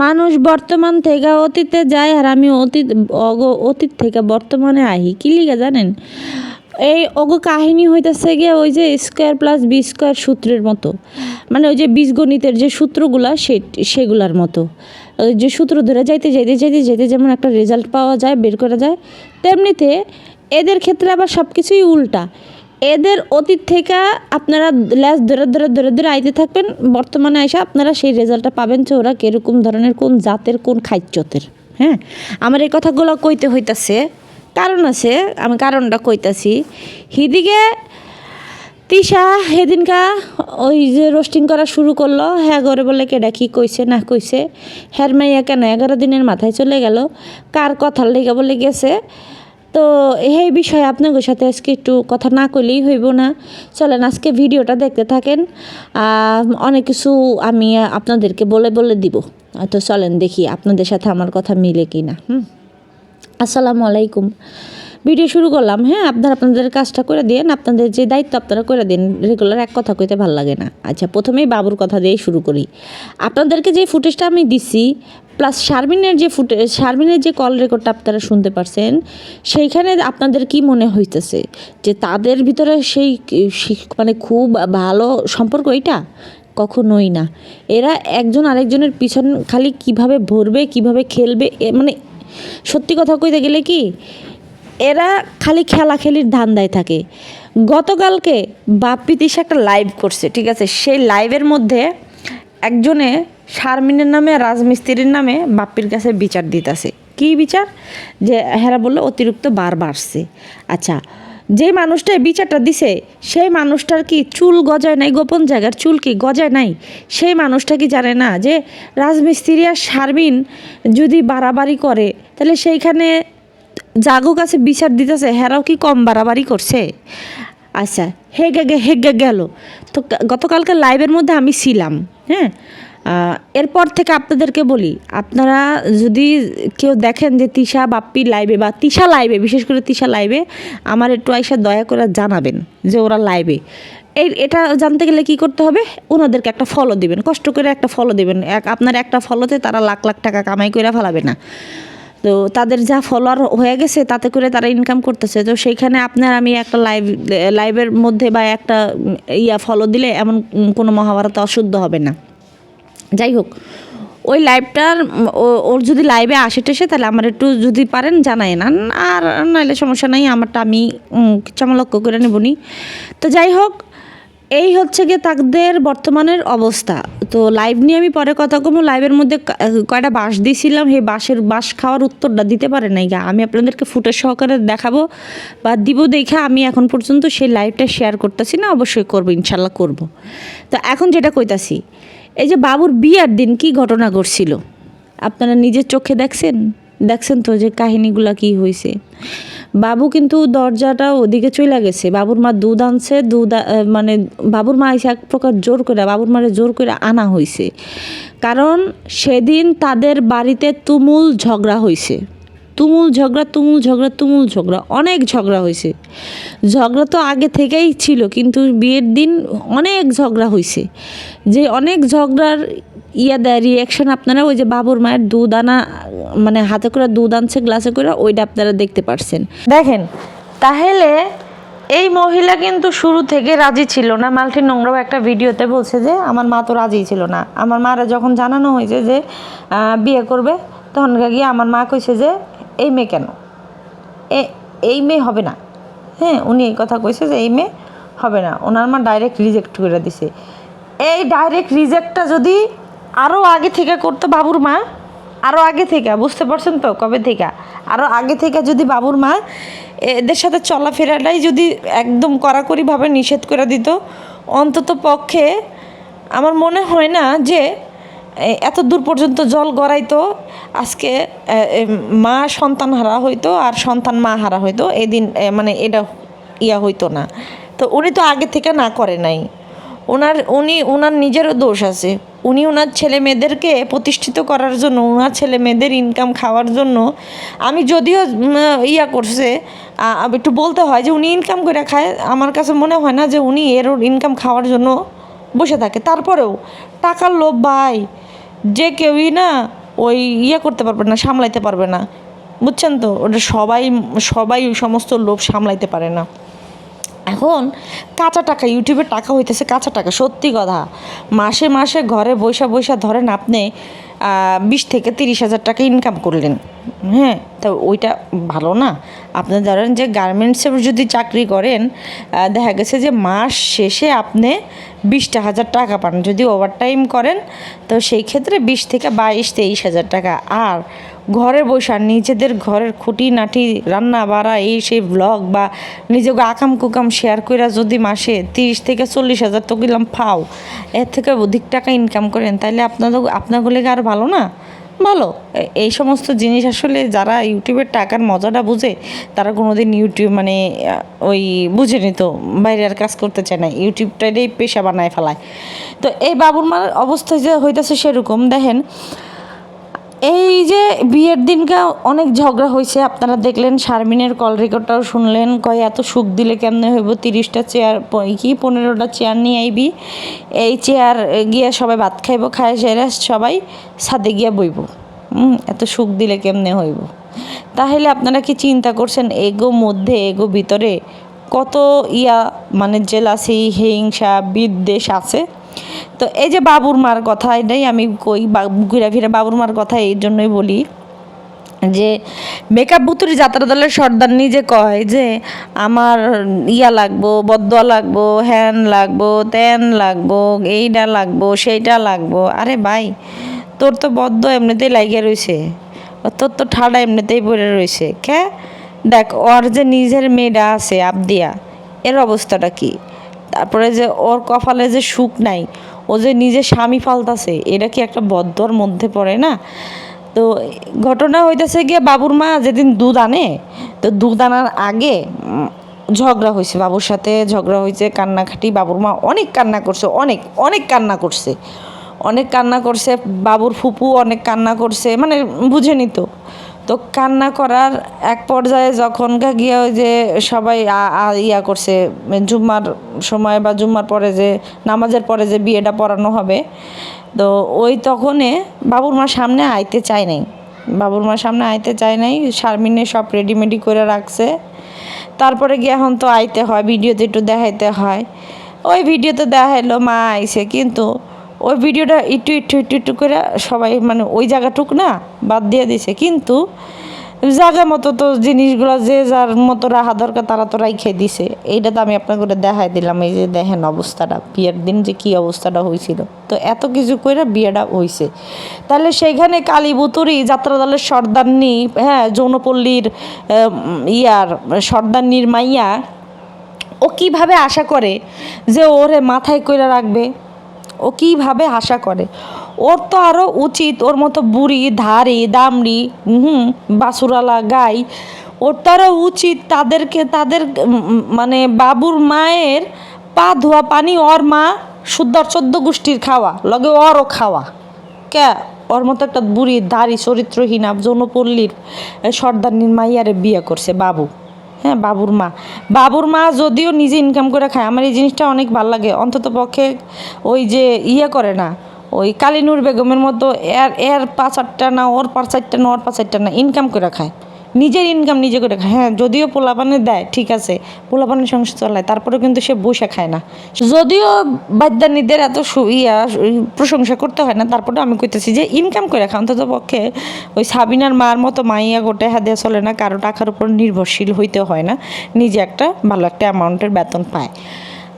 মানুষ বর্তমান থেকে অতীতে যায় আর আমি অতীত, অগ, অতীত থেকে বর্তমানে আহি। কি লিগে জানেন? এই অগ কাহিনী হইতেছে গিয়ে ওই যে স্কোয়ার প্লাস বি স্কোয়ার সূত্রের মতো। মানে ওই যে বীজগণিতের যে সূত্রগুলা সে সেগুলার মতো। যে সূত্র ধরে যাইতে যাইতে যাইতে যাইতে যেমন একটা রেজাল্ট পাওয়া যায়, বের করা যায়, তেমনিতে এদের ক্ষেত্রে আবার সব কিছুই উল্টা। এদের অতীত থেকে আপনারা ল্যাস ধরে ধরে ধরে ধরে আইতে থাকবেন। বর্তমানে এসে আপনারা সেই রেজাল্টটা পাবেন যে ওরা কীরকম ধরনের, কোন জাতের, কোন খাদ্যতের হ্যাঁ? আমার এই কথাগুলো কইতে হইতাছে। কারণ আছে, আমি কারণটা কইতাছি। হিদিকে তিশা সেদিনকা ওই যে রোস্টিং করা শুরু করল। হ্যাঁ ঘরে বলে কেডা কি কইছে, না কইছে। হ্যার মাইয়া কেন এগারো দিনের মাথায় চলে গেল? কার কথার লেগে বলে গেছে? তো এই বিষয়ে আপনাদের সাথে আজকে একটু কথা না কইলেই হইব না। চলেন আজকে ভিডিওটা দেখতে থাকেন। অনেক কিছু আমি আপনাদেরকে বলে বলে দিব। তো চলেন দেখি আপনাদের সাথে আমার কথা মিলে কি না হুম। আসসালামু আলাইকুম। ভিডিও শুরু করলাম হ্যাঁ? আপনারা আপনাদের কাজটা করে দিন আপনাদের যে দায়িত্ব আপনারা করে দিন রেগুলার এক কথা কইতে ভালো লাগে না। আচ্ছা প্রথমেই বাবুর কথা দিয়েই শুরু করি। আপনাদেরকে যে ফুটেজটা আমি দিছি প্লাস শারমিনের যে ফুটে শারমিনের যে কল রেকর্ডটা আপনারা শুনতে পারছেন, সেইখানে আপনাদের কি মনে হইতেছে? যে তাদের ভিতরে সেই মানে খুব ভালো সম্পর্ক এটা কখনোই না। এরা একজন আরেকজনের পিছন খালি কীভাবে ভরবে, কীভাবে খেলবে মানে সত্যি কথা কইতে গেলে কি, এরা খালি খেলাখেলির ধান্দায় থাকে। গতকালকে বাপ্পি তিশা একটা লাইভ করছে, ঠিক আছে? সেই লাইভের মধ্যে একজনে শারমিনের নামে রাজমিস্ত্রির নামে বাপ্পির কাছে বিচার দিতেছে। কি বিচার? যে হেরা বলল, অতিরিক্ত বার বাড়ছে। আচ্ছা যে মানুষটা বিচারটা দিছে, সেই মানুষটার কি চুল গজায় নাই? গোপন জায়গার চুল কি গজায় নাই? সেই মানুষটা কি জানে না যে রাজমিস্ত্রি আর শারমিন যদি বাড়াবাড়ি করে, তাহলে সেইখানে জাগো কাছে বিচার দিতেছে, হেরাও কি কম বাড়াবাড়ি করছে? আচ্ছা হেগে হেগে গেল। তো গতকালকে লাইভের মধ্যে আমি ছিলাম হ্যাঁ? এরপর থেকে আপনাদেরকে বলি, আপনারা যদি কেউ দেখেন যে তিশা বাপ্পি লাইভে বা তিশা লাইভে বিশেষ করে তিশা লাইভে আমার একটু আইসা দয়া করে জানাবেন যে ওরা লাইভে এই, এটা জানতে গেলে কি করতে হবে? ওনাদেরকে একটা ফলো দিবেন, কষ্ট করে একটা ফলো দিবেন। এক, আপনার একটা ফলোতে তারা লাখ লাখ টাকা কামাই করে ফেলাবে না। তো তাদের যা ফলোয়ার হয়ে গেছে, তাতে করে তারা ইনকাম করতেছে। তো সেইখানে আপনার আমি একটা লাইভ লাইভের মধ্যে বা একটা ইয়া ফলো দিলে এমন কোনো মহাভারত অশুদ্ধ হবে না। যাই হোক ওই লাইভটার ওর যদি লাইভে আসে টেসে, তাহলে আমার একটু যদি পারেন জানাই না আর নাহলে সমস্যা নাই, আমারটা আমি চমলক্ষ করে নেবনি। তো যাই হোক এই হচ্ছে গিয়ে তাদের বর্তমানের অবস্থা। তো লাইভ নিয়ে আমি পরে কথা কমু। লাইভের মধ্যে কয়টা বাঁশ দিয়েছিলাম সেই বাঁশের বাঁশ খাওয়ার উত্তরটা দিতে পারে নাই গা। আমি আপনাদেরকে ফুটের সহকারে দেখাবো বা দিব দেখে আমি এখন পর্যন্ত সেই লাইভটা শেয়ার করতেছি না, অবশ্যই করব, ইনশাল্লাহ করব। তো এখন যেটা কইতাছি এই যে বাবুর বিয়ার দিন কি ঘটনা ঘটছিল? আপনারা নিজের চোখে দেখছেন? দেখছেন তো যে কাহিনীগুলা কি হয়েছে বাবু কিন্তু দরজাটা ওদিকে চলে গেছে। বাবুর মা দুধ আনছে, দুধ মানে বাবুর মা এসে এক প্রকার জোর করে বাবুর মারে জোর করে আনা হয়েছে কারণ সেদিন তাদের বাড়িতে তুমুল ঝগড়া হয়েছে তুমুল ঝগড়া তুমুল ঝগড়া তুমুল ঝগড়া, অনেক ঝগড়া হয়েছে। ঝগড়া তো আগে থেকেই ছিল, কিন্তু বিয়ের দিন অনেক ঝগড়া হয়েছে। যে অনেক ঝগড়ার ইয়া দেয় রিয়াকশন আপনারা ওই যে বাবুর মায়ের দুধ আনা মানে হাতে করে দুধ আনছে গ্লাসে করে, ওইটা আপনারা দেখতে পারছেন। দেখেন, তাহলে এই মহিলা কিন্তু শুরু থেকে রাজি ছিল না। মাল্টি নোংরাও একটা ভিডিওতে বলছে যে, আমার মা তো রাজি ছিল না। আমার মারা যখন জানানো হয়েছে যে বিয়ে করবে, তখন গিয়ে আমার মা কইছে যে এই মেয়ে কেন? এ, এই মেয়ে হবে না। হ্যাঁ উনি এই কথা কইছে যে এই মেয়ে হবে না। ওনার মা ডাইরেক্ট রিজেক্ট করে দিছে। এই ডাইরেক্ট রিজেক্টটা যদি আরও আগে থেকে করতো বাবুর মা আরও আগে থেকে, বুঝতে পারছেন তো কবে থেকে? আরও আগে থেকে যদি বাবুর মা এদের সাথে চলাফেরাটাই যদি একদম কড়াকড়িভাবে নিষেধ করে দিত, অন্তত পক্ষে আমার মনে হয় না যে এত দূর পর্যন্ত জল গড়াইতো, আজকে মা সন্তান হারা হইতো আর সন্তান মা হারা হইতো, এদিন মানে এটা ইয়া হইতো না। তো উনি তো আগে থেকে না করে নাই। ওনার উনি ওনার নিজেরও দোষ আছে। উনি ওনার ছেলে মেয়েদেরকে প্রতিষ্ঠিত করার জন্য ওনার ছেলে মেয়েদের ইনকাম খাওয়ার জন্য, আমি যদিও ইয়া করছে একটু বলতে হয় যে উনি ইনকাম করে খায়, আমার কাছে মনে হয় না যে উনি এর ইনকাম খাওয়ার জন্য বসে থাকে। তারপরেও টাকার লোভ ভাই যে কেউই না ওই ইয়ে করতে পারবে না, সামলাইতে পারবে না। বুঝছেন তো? ওটা সবাই সবাই ওই সমস্ত লোভ সামলাইতে পারে না। এখন কাঁচা টাকা, ইউটিউবে টাকা হইতেছে কাঁচা টাকা, সত্যি কথা। মাসে মাসে ঘরে বৈশা বৈশা ধরেন আপনি বিশ থেকে তিরিশ হাজার টাকা ইনকাম করলেন। হ্যাঁ তো ওইটা ভালো না। আপনি ধরেন যে গার্মেন্টসে যদি চাকরি করেন দেখা গেছে যে মাস শেষে আপনি বিশটা হাজার টাকা পান। যদি ওভারটাইম করেন, তো সেই ক্ষেত্রে বিশ থেকে বাইশ, তেইশ হাজার টাকা। আর ঘরে বসা নিজেদের ঘরের খুঁটি নাটি রান্না বাড়া এই সেই ব্লগ বা নিজেকে আকাম কুকাম শেয়ার কইরা যদি মাসে তিরিশ থেকে চল্লিশ হাজার তো গেলাম ফাও। এর থেকে অধিক টাকা ইনকাম করেন তাহলে আপনাদের আপনাগুলো আর ভালো না? ভালো। এই সমস্ত জিনিস আসলে যারা ইউটিউবের টাকার মজাটা বুঝে, তারা কোনোদিন ইউটিউব মানে ওই বুঝে নিত বাইরে আর কাজ করতে চায় না। ইউটিউবটাই পেশা বানায় ফেলায়। তো এই বাবুর মার অবস্থা যে হইতেছে সেরকম। দেখেন এই যে বিয়ের দিনকে অনেক ঝগড়া হয়েছে আপনারা দেখলেন শারমিনের কল রেকর্ডটাও শুনলেন কয় এত সুখ দিলে কেমনে হইব তিরিশটা চেয়ার কি পনেরোটা চেয়ার নিয়ে আইবি? এই চেয়ার গিয়ে সবাই ভাত খাইব খায় সেরা সবাই ছাদে গিয়া বইব। হুম, এত সুখ দিলে কেমনে হইব? তাহলে আপনারা কি চিন্তা করছেন এগো মধ্যে এগো ভিতরে কত ইয়া মানে জেলাসি হিংসা বিদ্বেষ আছে? তো এই যে বাবুর মার কথা এটাই আমি কই ঘুরে ফিরে বাবুর মার কথা এই জন্যই বলি যে মেকআপ বুতুরি যাত্রা দলের সর্দার নিজে কয় যে, আমার ইয়া লাগবো, বদয়া লাগবো, হ্যান লাগবো, ত্যান লাগবো এইটা লাগবো সেইটা লাগবো। আরে ভাই, তোর তো বদ্ধ এমনিতেই লাগিয়ে রয়েছে তোর তো ঠাডা এমনিতেই পড়ে রয়েছে কে? দেখ, ওর যে নিজের মেয়েটা আছে, আবদিয়া, এর অবস্থাটা কি? তারপরে যে ওর কপালে যে সুখ নাই, ও যে নিজে স্বামী ফালতাছে এটা কি একটা বদ্ধর মধ্যে পড়ে না? তো ঘটনা হইতেছে গিয়ে বাবুর মা যেদিন দুধ আনে, তো দুধ আনার আগে ঝগড়া হয়েছে বাবুর সাথে, ঝগড়া হয়েছে কান্নাকাটি, বাবুর মা অনেক কান্না করছে, অনেক অনেক কান্না করছে। অনেক কান্না করছে, বাবুর ফুপু অনেক কান্না করছে মানে বুঝেনি তো। তো কান্না করার এক পর্যায়ে যখন গিয়ে ওই যে সবাই ইয়া করছে, জুম্মার সময় বা জুম্মার পরে যে, নামাজের পরে যে বিয়েটা পড়ানো হবে, তো ওই তখনে বাবুর মা সামনে আইতে চায় নাই। বাবুর মা সামনে আইতে চায় নাই শারমিনে সব রেডিমেডি করে রাখছে। তারপরে গিয়ে এখন তো আইতে হয়, ভিডিওতে একটু দেখাইতে হয়। ওই ভিডিওতে দেখাইলো, মা আইছে, কিন্তু ওই ভিডিওটা একটু একটু একটু একটু করে সবাই মানে ওই জায়গাটুক না বাদ দিয়ে দিছে। কিন্তু জায়গা মতো তো জিনিসগুলো যে যার মতো রাখা দরকার তারা তো রাইখে দিছে। এইটা তো আমি আপনাকে দেখাই দিলাম, এই যে দেখেন অবস্থাটা, বিয়ের দিন যে কী অবস্থাটা হয়েছিল তো এত কিছু করে বিয়েটা হয়েছে তাহলে সেইখানে কালীবুতুরি যাত্রা দলের সর্দারনি হ্যাঁ যৌনপল্লীর ইয়ার সর্দারনির মাইয়া, ও কীভাবে আশা করে যে ওরে মাথায় কইরা রাখবে? ও কীভাবে আশা করে? ওর তো আরও উচিত, ওর মতো বুড়ি ধারি দামড়ি, হুম, বাসুরালা গাই, ওর তো আরও উচিত তাদেরকে, তাদের মানে বাবুর মায়ের পা ধোয়া পানি ওর মা শুদ্ধর চোদ্দ গোষ্ঠীর খাওয়া, লগে ওরও খাওয়া। কে? ওর মতো একটা বুড়ি দাড়ি চরিত্রহীন যৌনপল্লীর সর্দারনির মাইয়ারে বিয়ে করছে বাবু। হ্যাঁ বাবুর মা। বাবুর মা যদিও নিজে ইনকাম করে খায়, আমার এই জিনিসটা অনেক ভালো লাগে। অন্তত পক্ষে ওই যে ইয়ে করে না, ওই কালিনুর বেগমের মতো এর এর পাঁচ আটটা না, ওর পাঁচ চারটা না, ওর পাঁচ চারটা না ইনকাম করে খায়। নিজের ইনকাম নিজে করে খায়। হ্যাঁ যদিও পোলাপানে দেয়, ঠিক আছে, পোলাপানের সংসার চালায় তারপরে কিন্তু সে বসে খায় না। যদিও বাদ্যানীদের এত ইয়া, প্রশংসা করতে হয় না তারপরে আমি কইতেছি যে ইনকাম করে খায়, অন্তত পক্ষে ওই সাবিনার মার মতো মাইয়া গোটে হাতে চলে না, কারও টাকার উপর নির্ভরশীল হইতে হয় না, নিজে একটা ভালো একটা অ্যামাউন্টের বেতন পায়।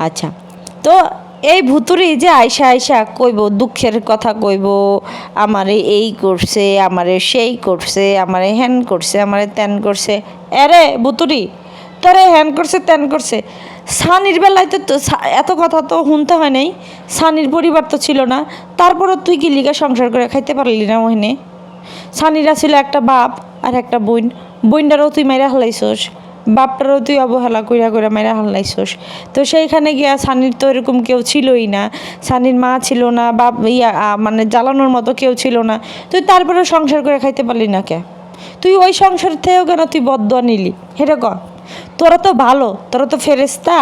আচ্ছা তো এই ভুতুরি যে আয়সা আয়সা কইব, দুঃখের কথা কইব, আমারে এই করছে, আমারে সেই করছে, আমারে হ্যান করছে, আমারে ত্যান করছে। এরে ভুতুরি, তোরে হ্যান করছে ত্যান করছে। সানির বেলায় তো এত কথা তো শুনতে হয় নাই। সানির পরিবার তো ছিল না। তারপরও তুই কি লিগা সংসার করে খাইতে পারলি না ওখানে সানিরা ছিল একটা বাপ আর একটা বোন। বোনটারও তুই মাইরা হালাইছস বাপটারও তুই অবহেলা কইরা কইরা মেরা হাল্লাইছস। তো সেইখানে গিয়া সানির তো এরকম কেউ ছিলই না। সানির মা ছিল না, বাপ ইয়া মানে জ্বালানোর মতো কেউ ছিল না। তুই তারপরে সংসার করে খাইতে পারলি না কে? তুই ওই সংসার থেকেও কেন তুই বদয়া নিলি? হেটা ক? তোরা তো ভালো, তোরা তো ফেরেস্তা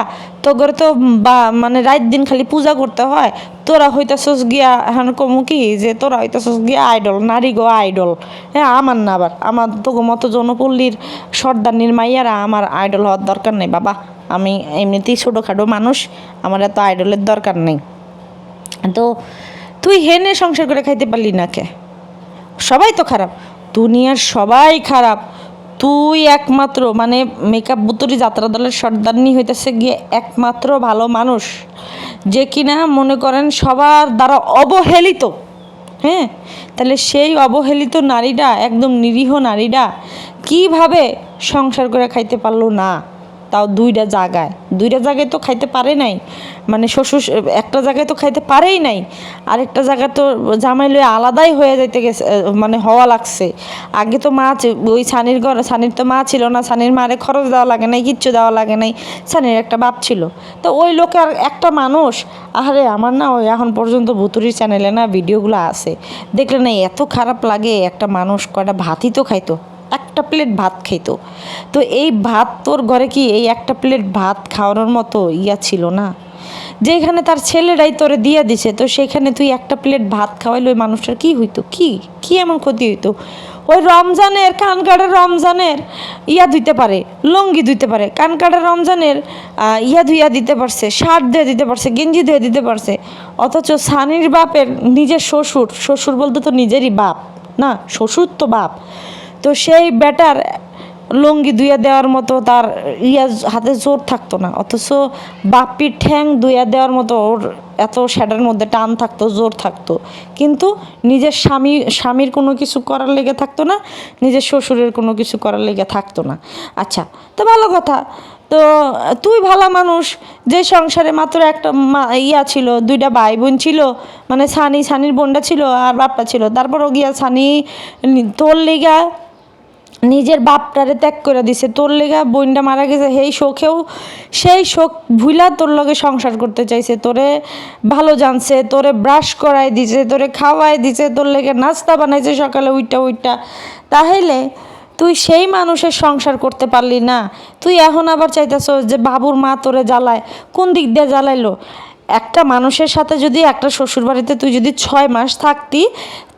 তোর তো বা মানে রাত দিন খালি পূজা করতে হয়। তোরা হইতাছস গিয়া এখন কমু কি যে তোরা হইতাছস গিয়া আইডল নারী গো আইডল হ্যাঁ আমার না আবার, আমার তো মতো জনপল্লীর সর্দারনির মাইয়ারা আমার আইডল হওয়ার দরকার নেই, বাবা। আমি এমনিতেই ছোটোখাটো মানুষ, আমার এত আইডলের দরকার নেই। তো তুই হেনে সংসার করে খাইতে পারলি না কে? সবাই তো খারাপ, দুনিয়ার সবাই খারাপ। তুই একমাত্র মানে মেকআপ বুতুরি যাত্রা দলের সর্দারনি হইতেছে গিয়ে একমাত্র ভালো মানুষ, যে কিনা মনে করেন সবার দ্বারা অবহেলিত হ্যাঁ? তাহলে সেই অবহেলিত নারীরা, একদম নিরীহ নারীরা কীভাবে সংসার করে খাইতে পারল না? তাও দুইটা জায়গায়। দুইটা জায়গায় তো খাইতে পারে নাই। মানে শ্বশুর, একটা জায়গায় তো খাইতে পারেই নাই। আরেকটা জায়গায় তো জামাই লয়ে আলাদাই হয়ে যাইতে গেছে মানে হওয়া লাগছে। আগে তো মা ওই সানির ঘর, সানির তো মা ছিল না, সানির মারে খরচ দেওয়া লাগে নাই, কিচ্ছু দেওয়া লাগে নাই, সানির একটা বাপ ছিল। তো ওই লোকে আর একটা মানুষ আরে আমার না ওই এখন পর্যন্ত ভুতুরির চ্যানেলে না ভিডিওগুলো আছে। দেখলে না এত খারাপ লাগে, একটা মানুষ কয়টা ভাতই তো খাইতো। একটা প্লেট ভাত খাইতো। তো এই ভাত তোর ঘরে কি এই একটা প্লেট ভাত খাওয়ানোর মতো ইয়া ছিল না? যেখানে তার ছেলেরাই তোরে দিয়ে দিছে, তো সেখানে তুই একটা প্লেট ভাত খাওয়াইলে ওই মানুষটার কী হইতো? কি? কি এমন ক্ষতি হইতো? ওই রমজানের কানকাড়ের রমজানের ইয়া ধুইতে পারে, লঙ্গি ধুইতে পারে কানকাড়ের রমজানের ইয়া ধুইয়া দিতে পারছে, শার্ট ধুয়ে দিতে পারছে, গেঞ্জি ধুয়ে দিতে পারছে। অথচ সানির বাপের নিজের শ্বশুর শ্বশুর বলতে তো নিজেরই বাপ, না? শ্বশুর তো বাপ। তো সেই ব্যাটার লঙ্গি দুইয়া দেওয়ার মতো তার ইয়া হাতে জোর থাকতো না। অথচ বাপির ঠ্যাং দুইয়া দেওয়ার মতো ওর এত শ্যাডের মধ্যে টান থাকতো, জোর থাকতো। কিন্তু নিজের স্বামী, স্বামীর কোনো কিছু করার লেগে থাকতো না, নিজের শ্বশুরের কোনো কিছু করার লেগে থাকতো না। আচ্ছা তো ভালো কথা। তো তুই ভালো মানুষ, যে সংসারে মাত্র একটা ইয়া ছিল, দুইটা ভাই বোন ছিল মানে সানি, সানির বোনটা ছিল আর বাপটা ছিল, তারপরও গিয়া সানি, তোর লেগা নিজের বাপটারে ত্যাগ করে দিছে। তোর লেগা বোনটা মারা গেছে, সেই শোকেও, সেই শোক ভুলা তোর লগে সংসার করতে চাইছে। তোরে ভালো জানছে, তোরে ব্রাশ করাই দিছে, তোরে খাওয়াই দিছে, তোর লেগে নাস্তা বানাইছে সকালে উইটা উইটা তাহলে তুই সেই মানুষের সংসার করতে পারলি না। তুই এখন আবার চাইতেছ যে বাবুর মা তোরে জ্বালায়। কোন দিক দিয়ে জ্বালাইলো? একটা মানুষের সাথে যদি একটা শ্বশুরবাড়িতে তুই যদি ছয় মাস থাকতি,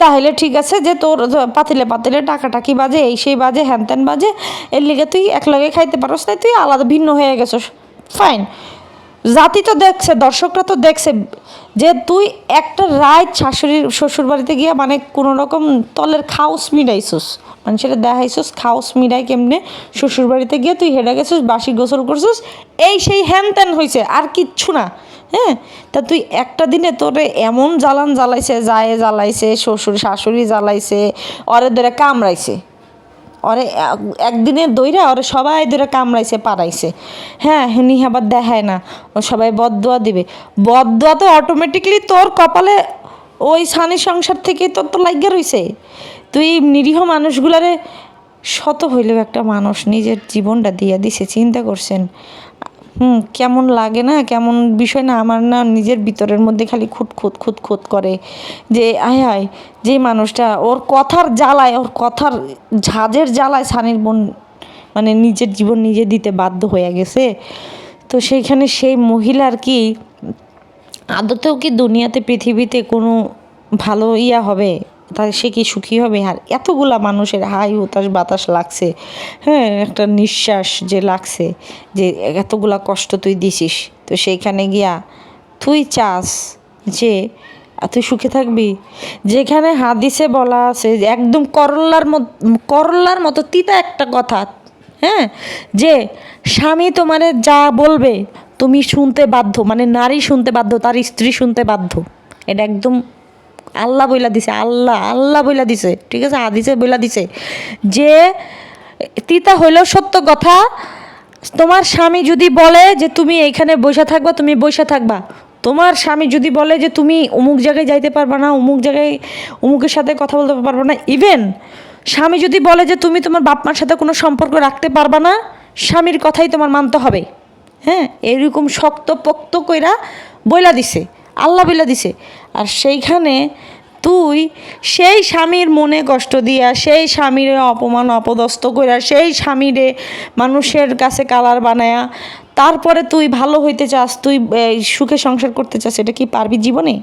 তাহলে ঠিক আছে যে তোর পাতিলে পাতিলে টাকাটাকি বাজে, এই সেই বাজে, হ্যান ত্যান বাজে, এর লিগে তুই একলগে খাইতে পারস তাই তুই আলাদা ভিন্ন হয়ে গেছস। ফাইন জাতি তো দেখছে, দর্শকরা তো দেখছে, যে তুই একটা রায় শাশুড়ির শ্বশুর বাড়িতে গিয়ে মানে কোনো রকম তলের খাউস মিডাইছস মানে সেটা দেখাইছস খাউস মিডাই কেমনে শ্বশুর বাড়িতে গিয়ে তুই হেডে গেছিস বাসি গোসল করছিস, এই সেই হ্যান ত্যান হয়েছে আর কিচ্ছু না হ্যাঁ? তা তুই একটা দিনে তোরে এমন জ্বালান জ্বালাইছে যায় জ্বালাইছে, শ্বশুর শাশুড়ি জ্বালাইছে অরে ধরে কামড়াইছে। ওরে এক- একদিনে দইরা ওরে সবাই ধরে কামড়াইছে, পাড়াইছে। হ্যাঁ হেনি আবার দেখায় না। ও সবাই বদদোয়া দিবে। বদদোয়া তো অটোমেটিকলি তোর কপালে ওই সানি সংসার থেকে তোর তো লাগিয়ে রয়েছে তুই নিরীহ মানুষগুলারে শত হইলেও একটা মানুষ নিজের জীবনটা দিয়ে দিছে, চিন্তা করছেন। হুম, কেমন লাগে না, কেমন বিষয় না, আমার না নিজের ভিতরের মধ্যে খালি খুঁত খুঁত খুঁত খুঁত করে যে, আয় হায়, যে মানুষটা, ওর কথার জ্বালায়, ওর কথার ঝাঁজের জ্বালায় সানির বোন মানে নিজের জীবন নিজে দিতে বাধ্য হয়ে গেছে। তো সেইখানে সেই মহিলার কি আদতেও কি দুনিয়াতে, পৃথিবীতে কোনো ভালো ইয়া হবে? তাই সে কি সুখী হবে? আর এতগুলা মানুষের হাই হতাশ বাতাস লাগছে। হ্যাঁ একটা নিঃশ্বাস যে লাগছে যে এতগুলা কষ্ট তুই দিছিস। তো সেইখানে গিয়া তুই চাস যে তুই সুখে থাকবি? যেখানে হাদিসে বলা আছে একদম করল্লার মত করল্লার মতো তিতা একটা কথা হ্যাঁ যে স্বামী তোমারে যা বলবে তুমি শুনতে বাধ্য মানে নারী শুনতে বাধ্য, তার স্ত্রী শুনতে বাধ্য। এটা একদম আল্লাহ বইলা দিছে, আল্লাহ আল্লাহ বইলা দিছে, ঠিক আছে? হাদিসে বইলা দিছে যে, তিতা হইলেও সত্য কথা, তোমার স্বামী যদি বলে যে তুমি এইখানে বসে থাকবা, তুমি বসে থাকবা। তোমার স্বামী যদি বলে যে তুমি অমুক জায়গায় যাইতে পারবা না, অমুক জায়গায় অমুকের সাথে কথা বলতে পারবা না ইভেন স্বামী যদি বলে যে তুমি তোমার বাপ মার সাথে কোনো সম্পর্ক রাখতে পারবা না, স্বামীর কথাই তোমার মানতে হবে। হ্যাঁ? এরকম শক্ত পোক্ত কইরা বইলা দিছে। আল্লাহ বইলা দিছে, আর সেইখানে তুই সেই স্বামীর মনে কষ্ট দিয়া, সেই স্বামীর অপমান অপদস্থ করিয়া সেই স্বামীরে মানুষের কাছে কালার বানায়া, তারপরে তুই ভালো হইতে চাস, তুই সুখে সংসার করতে চাস, এটা কি পারবি জীবনে?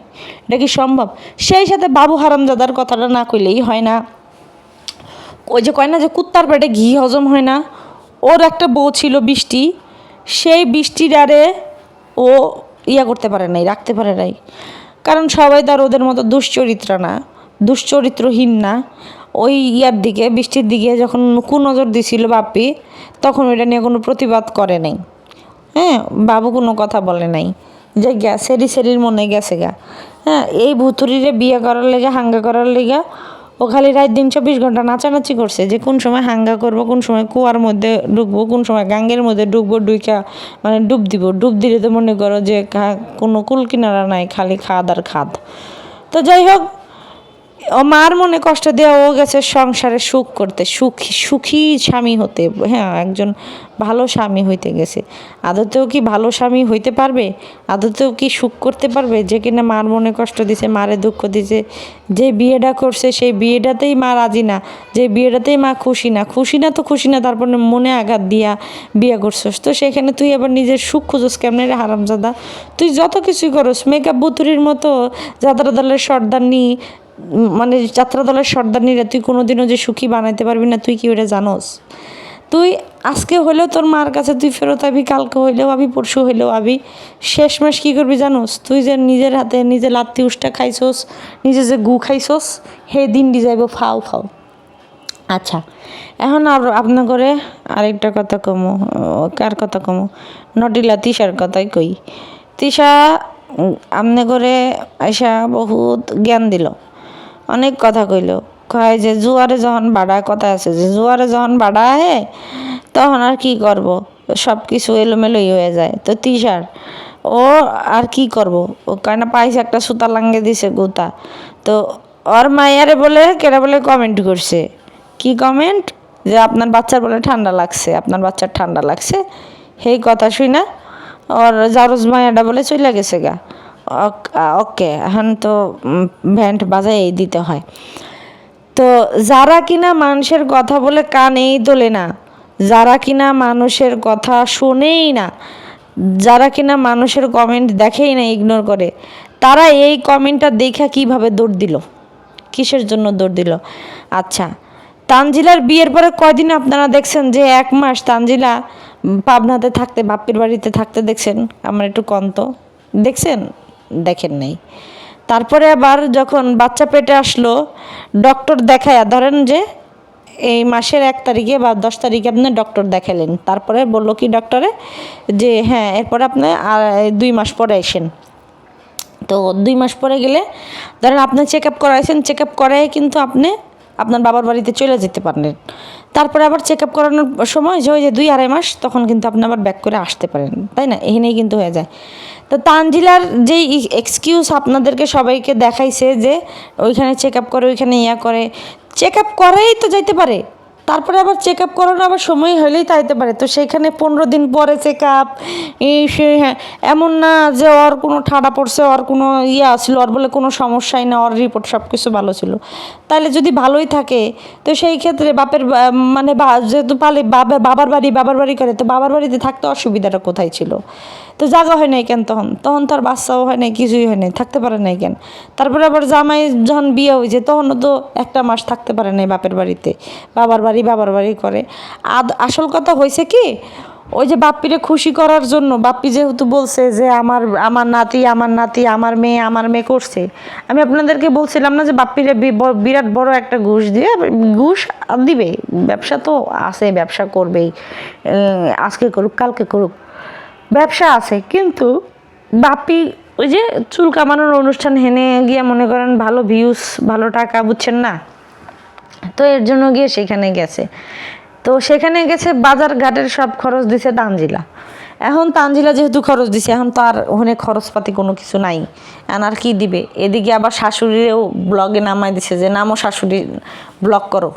এটা কি সম্ভব? সেই সাথে বাবু হারামজাদার কথাটা না কইলেই হয় না। ওই যে কয় না যে কুত্তার পেটে ঘি হজম হয় না, ওর একটা বউ ছিল বৃষ্টি, সেই বৃষ্টির আরে ও ইয়া করতে পারে নাই, রাখতে পারে নাই। কারণ সবাই তার ওদের মতো দুশ্চরিত্র না, দুশ্চরিত্রহীন না। ওই ইয়ার দিকে, বৃষ্টির দিকে যখন কুনজর দিছিল বাপ্পি তখন ওইটা নিয়ে কোনো প্রতিবাদ করে নাই। হ্যাঁ বাবু কোনো কথা বলে নাই যে গা সেরি সেরির মনে গেছে গা। হ্যাঁ এই ভুতুরিরে বিয়ে করার লেগে, হাঙ্গা করার লেগে ও খালি রাত দিন চব্বিশ ঘণ্টা নাচানাচি করছে যে কোন সময় হাঙ্গা করব, কোন সময় কুয়ার মধ্যে ঢুকবো কোন সময় গাঙ্গের মধ্যে ঢুকবো ডুইকা মানে ডুব দিব। ডুব দিলে তো মনে করো যে কোনো কুল কিনারা নাই, খালি খাদ আর খাদ। তো যাই হোক মার মনে কষ্ট দেওয়া ও গেছে সংসারে সুখ করতে। সুখী সুখী স্বামী হতে হ্যাঁ একজন ভালো স্বামী হইতে গেছে। আদতেও কি ভালো স্বামী হইতে পারবে? আদতেও কি সুখ করতে পারবে? যে কিনা মার মনে কষ্ট দিছে মারে দুঃখ দিছে যে বিয়েটা করছে সেই বিয়েটাতেই মা রাজি না যে বিয়েটাতেই মা খুশি না। খুশি না তো খুশি না তারপর মনে আঘাত দিয়া বিয়ে করছস। তো সেখানে তুই আবার নিজের সুখ খুঁজোস কেমনে রে হারামজাদা? তুই যত কিছুই করস মেকআপ বুতুরির মতো যাত্রা দলের সর্দারনি উম, মানে যাত্রা দলের সর্দারনিরা তুই কোনোদিনও যে সুখী বানাইতে পারবি না তুই কি ওটা জানোস? তুই আজকে হইলেও তোর মার কাছে তুই ফেরত আবি কালকে হইলেও আবি পরশু হইলেও আবি। শেষ মাস কী করবি জানোস? তুই যে নিজের হাতে নিজে লাত্তি উষ্টা খাইছোস নিজে যে গু খাইছোস হে দিন যাইব ফাও ফাও আচ্ছা এখন আপনার করে আরেকটা কথা কমো কার কথা কমো? নটিলা তিশার কথাই কই। উম, আমনে করে আইসা বহুত জ্ঞান দিল। অনেক কথা কইল। কয় যে, জুয়ারে যখন বাড়ায় কথা আছে যে, জুয়ারে যখন বাড়া আহে তখন আর কি করব? সব কিছু এলোমেলোই হয়ে যায়। তো তিশার, ও আর কি করব? ও কেন পাইছে একটা সুতা লাঙ্গে দিছে গুতা। তো ওর মায়ারে বলে কেরা বলে কমেন্ট করছে। কি কমেন্ট যে, আপনার বাচ্চার বলে ঠান্ডা লাগছে, আপনার বাচ্চার ঠান্ডা লাগছে। সেই কথা শুই না ওর জারুজ মায়াটা বলে চলে গেছে গা। ওকে এখন তো ভ্যান্ট বাজাই দিতে হয়। তো যারা কিনা মানুষের কথা বলে কানেই তোলে না, যারা কিনা মানুষের কথা শোনেই না, যারা কিনা মানুষের কমেন্ট দেখেই না ইগনোর করে, তারা এই কমেন্টটা দেখে কীভাবে দৌড় দিল? কিসের জন্য দৌড় দিল? আচ্ছা তানজিলার বিয়ের পরে কয়দিন আপনারা দেখছেন যে এক মাস তানজিলা পাবনাতে থাকতে, বাপ্পির বাড়িতে থাকতে দেখছেন? আমার একটু কন্ত দেখছেন? দেখেন নাই। তারপরে আবার যখন বাচ্চা পেটে আসলো ডক্টর দেখায়, ধরেন যে এই মাসের এক তারিখে বা দশ তারিখে আপনি ডক্টর দেখালেন, তারপরে বলল কি ডক্টরে যে হ্যাঁ এরপরে আপনি দুই মাস পরে আসেন। তো দুই মাস পরে গেলে, ধরেন আপনি চেক আপ করাইছেন চেক আপ করাই কিন্তু আপনি আপনার বাবার বাড়িতে চলে যেতে পারলেন। তারপরে আবার চেক আপ করানোর সময় যে ওই যে দুই আড়াই মাস তখন কিন্তু আপনি আবার ব্যাক করে আসতে পারেন, তাই না? এখানেই কিন্তু হয়ে যায়। তো তানজিলার যেই এক্সকিউজ আপনাদেরকে সবাইকে দেখাইছে যে ওইখানে চেক আপ করে, ওইখানে ইয়া করে চেক আপ করেই তো যাইতে পারে। তারপরে আবার চেক আপ করানো আবার সময় হলেই তাইতে পারে। তো সেইখানে পনেরো দিন পরে চেক আপ এই সে হ্যাঁ এমন না যে ওর কোনো ঠাডা পড়ছে, ওর কোনো ইয়ে আসলো ওর বলে কোনো সমস্যাই না, ওর রিপোর্ট সব কিছু ভালো ছিল। তাহলে যদি ভালোই থাকে, তো সেই ক্ষেত্রে বাপের মানে যেহেতু পালে বাবার বাড়ি বাবার বাড়ি করে, তো বাবার বাড়িতে থাকতে অসুবিধাটা কোথায় ছিল? তো জায়গা হয় নাই কেন তখন? তখন তো আর বাচ্চাও হয় নাই, কিছুই হয় নাই, থাকতে পারে নাই কেন? তারপরে আবার জামাই যখন বিয়ে হয়েছে, তখনও তো একটা মাস থাকতে পারে নাই বাপের বাড়িতে। বাবার বাড়ি বাবার বাড়ি করে। আদ আসল কথা হয়েছে কি, ওই যে বাপ্পিরে খুশি করার জন্য, বাপ্পি যেহেতু বলছে যে আমার আমার নাতি আমার নাতি, আমার মেয়ে আমার মেয়ে করছে, আমি আপনাদেরকে বলছিলাম না যে বাপ্পিরে বিরাট বড় একটা ঘুষ দিয়ে, ঘুষ দিবে। ব্যবসা তো আছে, ব্যবসা করবেই আজকে করুক, কালকে করুক। ব্যবসা আছে, কিন্তু বাপি ওই যে চুল কামানোর অনুষ্ঠান হেনে গিয়ে মনে করেন ভালো ভিউজ ভালো টাকা, বুঝছেন না? তো এর জন্য গিয়ে সেখানে গেছে। তো সেখানে গেছে, বাজার ঘাটের সব খরচ দিছে তানজিলা। এখন তানজিলা যেহেতু খরচ দিছে, এখন তো আর ওখানে খরচপাতি কোনো কিছু নাই। আর কি দিবে? এদিকে আবার শাশুড়িরেও ব্লগে নামাই দিছে যে নামও শাশুড়ি ব্লগ করো।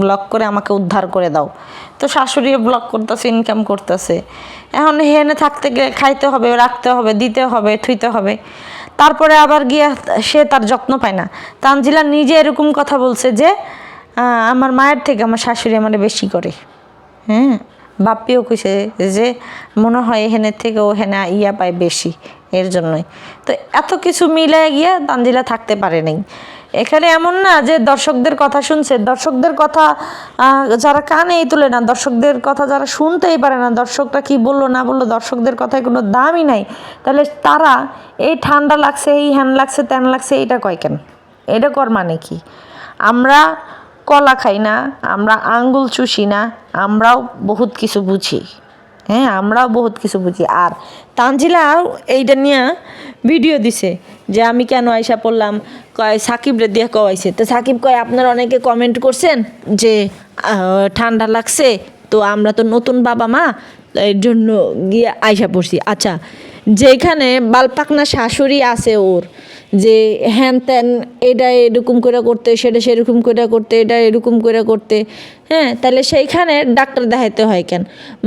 ব্লক করে আমাকে উদ্ধার করে দাও। তো শাশুড়িও ব্লক করতেছে ইনকাম করতেছে। এখন হেনে থাকতে গেলে খাইতে হবে, রাখতে হবে, দিতে হবে, থুইতে হবে। তারপরে আবার গিয়ে সে তার যত্ন পায় না। তানজিলা নিজে এরকম কথা বলছে যে আমার মায়ের থেকে আমার শাশুড়ি আমার বেশি করে। হ্যাঁ? বাপ্পিও কইছে যে, মনে হয় এখানের থেকে ও হেনা ইয়া পায় বেশি, এর জন্যই। তো এত কিছু মিলে গিয়ে তানজিলা থাকতে পারে নাই। এখানে এমন না যে দর্শকদের কথা শুনছে, দর্শকদের কথা যারা কানেই তুলে না, দর্শকদের কথা যারা শুনতেই পারে না, দর্শকরা কি বলল, না বলল, দর্শকদের কথায় কোনো দামই নাই। তাহলে তারা, এই ঠান্ডা লাগছে, এই হ্যান লাগছে, ত্যান লাগছে এইটা কয় কেন? এটা কর মানে কি? আমরা কলা খাই না, আমরা আঙ্গুল চুষি না, আমরাও বহুত কিছু বুঝি। হ্যাঁ আমরাও বহুত কিছু বুঝি। আর তানজিলা এইটা নিয়ে ভিডিও দিছে যে আমি কেন আয়সা পড়লাম, কয় সাকিব দিয়ে কওয়াইছে। তো সাকিব কয়, আপনারা অনেকে কমেন্ট করছেন যে ঠান্ডা লাগছে, তো আমরা তো নতুন বাবা মা এর জন্য গিয়ে আয়সা পড়ছি। আচ্ছা যেখানে বালপাকনা শাশুড়ি আছে ওর যে হ্যান ত্যান, এটা এরকম করে করতে, সেটা সেরকম করে করতে, এটা এরকম করে করতে হ্যাঁ? তাহলে সেইখানে ডাক্তার দেখাইতে হয় কেন?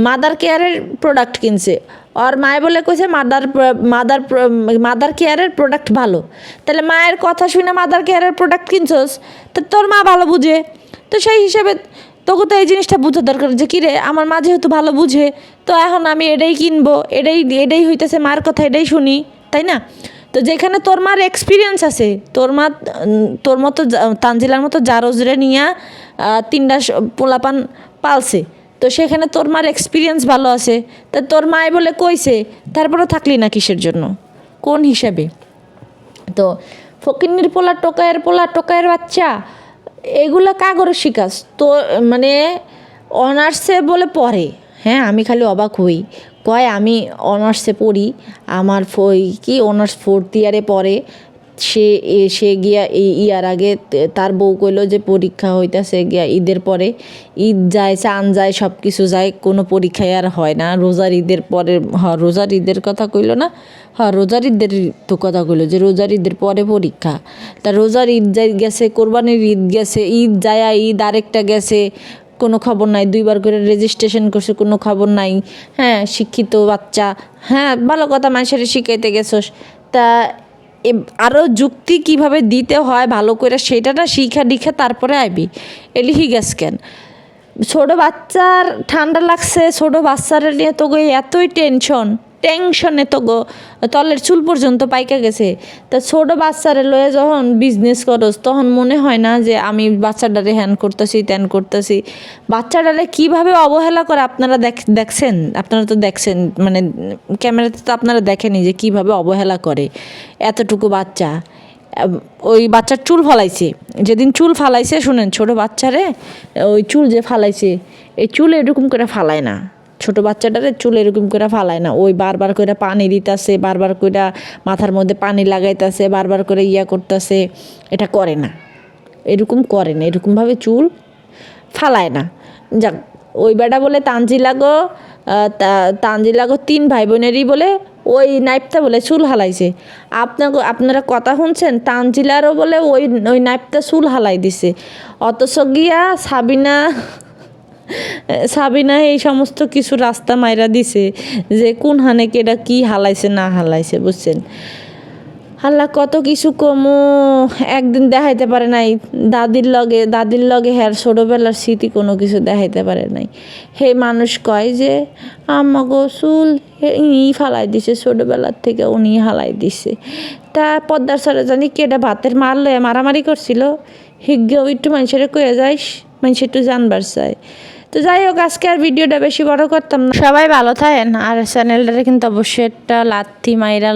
মাদার কেয়ারের প্রোডাক্ট কিনছে। আর মায় বলে কইছে মাদার মাদার মাদার কেয়ারের প্রোডাক্ট ভালো। তাহলে মায়ের কথা শুনে মাদার কেয়ারের প্রোডাক্ট কিনছস, তো তোর মা ভালো বুঝে। তো সেই হিসেবে তোকে তো এই জিনিসটা বোঝা দরকার যে, কিরে, আমার মা যেহেতু ভালো বুঝে, তো এখন আমি এটাই কিনবো, এটাই এটাই হইতেছে মার কথা, এটাই শুনি। তাই না? তো যেখানে তোর মার এক্সপিরিয়েন্স আছে, তোর মা, তোর মতো তানজিলার মতো জারজরে নিয়ে তিনটা পোলাপান পালছে। তো সেখানে তোর মার এক্সপিরিয়েন্স ভালো আছে। তা তোর মায় বলে কইছে তারপরে থাকলি না কিসের জন্য? কোন হিসাবে? তো ফকিন্নির পোলা টোকায়ের পোলা টোকায়ের বাচ্চা, এগুলা কাগরে শিকাস। তো মানে অনার্সে বলে পড়ে। হ্যাঁ আমি খালি অবাক হই। কয়, আমি অনার্সে পড়ি। আমার কি, অনার্স ফোর্থ ইয়ারে পড়ে। সে সে গিয়া এই ইয়ার আগে তার বউ কইলো যে পরীক্ষা হইতাছে গিয়া ঈদের পরে। ঈদ যায়, চান যায় সব কিছু যায়, কোনো পরীক্ষায় আর হয় না। রোজার ঈদের পরে, হ, রোজার ঈদের কথা কইলো না। হ্যাঁ রোজার ঈদের তো কথা কইলো যে রোজার ঈদের পরে পরীক্ষা। তা রোজার ঈদ যাই গেছে, কোরবানির ঈদ গেছে, ঈদ যায়, ঈদ আরেকটা গেছে। কোনো খবর নাই, দুইবার করে রেজিস্ট্রেশন করছে, কোনো খবর নাই। হ্যাঁ শিক্ষিত বাচ্চা। হ্যাঁ ভালো কথা, মানুষের শিখাইতে গেছোস। তা আরও যুক্তি কীভাবে দিতে হয় ভালো করে, সেটাটা শিখা দীক্ষা তারপরে আইবি। এলি গ্যাস কেন? ছোটো বাচ্চার ঠান্ডা লাগছে, ছোটো বাচ্চার নিয়ে তো এতই টেনশন টেনশনে তো গো, তলের চুল পর্যন্ত পাইকা গেছে। তা ছোট বাচ্চারে লয়ে যখন বিজনেস করস, তখন মনে হয় না যে আমি বাচ্চাটারে হ্যান করতেছি ত্যান করতেছি। বাচ্চাটারে কীভাবে অবহেলা করে আপনারা দেখ, দেখছেন? আপনারা তো দেখছেন মানে ক্যামেরাতে তো আপনারা দেখেনি যে কীভাবে অবহেলা করে এতটুকু বাচ্চা। ওই বাচ্চার চুল ফালাইছে। যেদিন চুল ফালাইছে, শুনেন, ছোট বাচ্চারে ওই চুল যে ফালাইছে, এই চুল এরকম করে ফালায় না। ছোট বাচ্চাটারে চুল এরকম করে ফালায় না। ওই বারবার করে পানি দিতেছে, বারবার করে মাথার মধ্যে পানি লাগাইতেছে, বারবার করে ইয়া করতেছে। এটা করে না। এরকম করে না। এরকমভাবে চুল ফালায় না। যাক, ওই বেটা বলে তানজিলাগো তানজিলাগো তিন ভাই বোনেরই বলে, ওই নাইপটা বলে চুল হালাইছে। আপনাকে আপনারা কথা শুনছেন? তানজিলারও বলে ওই ওই নাইপটা চুল হালাই দিছে। অথচ গিয়া সাবিনা সাবিনা এই সমস্ত কিছু রাস্তা মাইরা দিছে যে কোন হানে কেটা কি হালাইছে, না হালাইছে, বুঝছেন? আল্লাহ কত কিছু কমো, একদিন দেখাইতে পারে নাই। দাদির লগে দাদির লগে হ্যার ছোটোবেলার স্মৃতি কোনো কিছু দেখাইতে পারে নাই। হে মানুষ কয় যে আমাগো চুল ই ফালাই দিছে, ছোটোবেলার থেকে উনি হালাই দিছে। তা পদ্মার সরে জানি কেটে ভাতের মার মারলে মারামারি করছিল? হিজ্ঞেও একটু মানুষের কয়ে যাইস, মানুষ একটু জানবার চায়। তো যাই হোক, আজকে আর ভিডিওটা বেশি বড় করতাম না। সবাই ভালো থাকেন, আর চ্যানেলটাতে কিন্তু অবশ্যই একটা লাথি মাইরা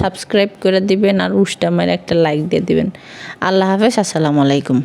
সাবস্ক্রাইব করে দিবেন, আর উষ্টা মাইরা একটা লাইক দিয়ে দিবেন। আল্লাহ হাফেজ, আসসালামু আলাইকুম।